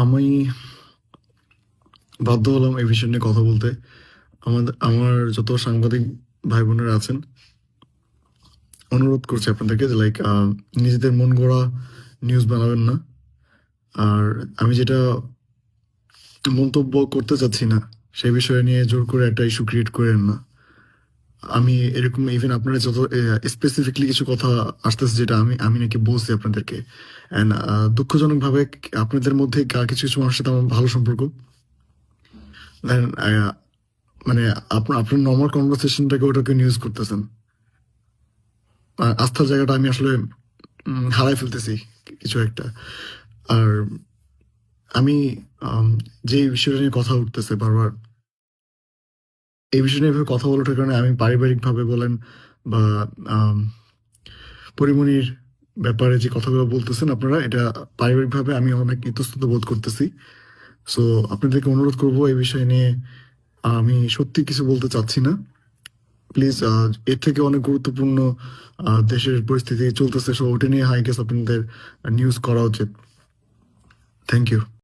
আমি বাধ্য হলাম এই বিষয় নিয়ে কথা বলতে। আমাদের আমার যত সাংবাদিক ভাই বোনেরা আছেন, অনুরোধ করছি আপনাদেরকে যে লাইক নিজেদের মন গড়া নিউজ বানাবেন না। আর আমি যেটা মন্তব্য করতে চাচ্ছি না সেই বিষয় নিয়ে জোর করে একটা ইস্যু ক্রিয়েট করেন না। আমি এরকম ইভেন আপনারা যত স্পেসিফিকলি কিছু কথা আসতেছে যেটা আমি আমি নাকি বলছি আপনাদেরকে। অ্যান্ড দুঃখজনক ভাবে আপনাদের মধ্যে কিছু কিছু মানুষের সাথে আমার ভালো সম্পর্ক। মানে আপনার আপনার নর্মাল কনভারসেশনটাকে ওটাকে নিউজ করতেছেন। আস্থার জায়গাটা আমি আসলে হারাই ফেলতেছি কিছু একটা। আর আম, যে বিষয়টা নিয়ে কথা উঠতেছে বারবার এই বিষয় নিয়ে কথা বলার কারণে আমি পারিবারিকভাবে বলেন বা পরিমণির ব্যাপারে যে কথাগুলো বলতেছেন আপনারা, এটা পারিবারিকভাবে আমি অনেক ইতস্তত বোধ করতেছি। সো আপনাদেরকে অনুরোধ করব এই বিষয় নিয়ে আমি সত্যি কিছু বলতে চাচ্ছি না। প্লিজ এর থেকে অনেক গুরুত্বপূর্ণ দেশের পরিস্থিতি চলতেছে, সো ওটা নিয়ে হাই গেস আপনাদের নিউজ করা উচিত। Thank you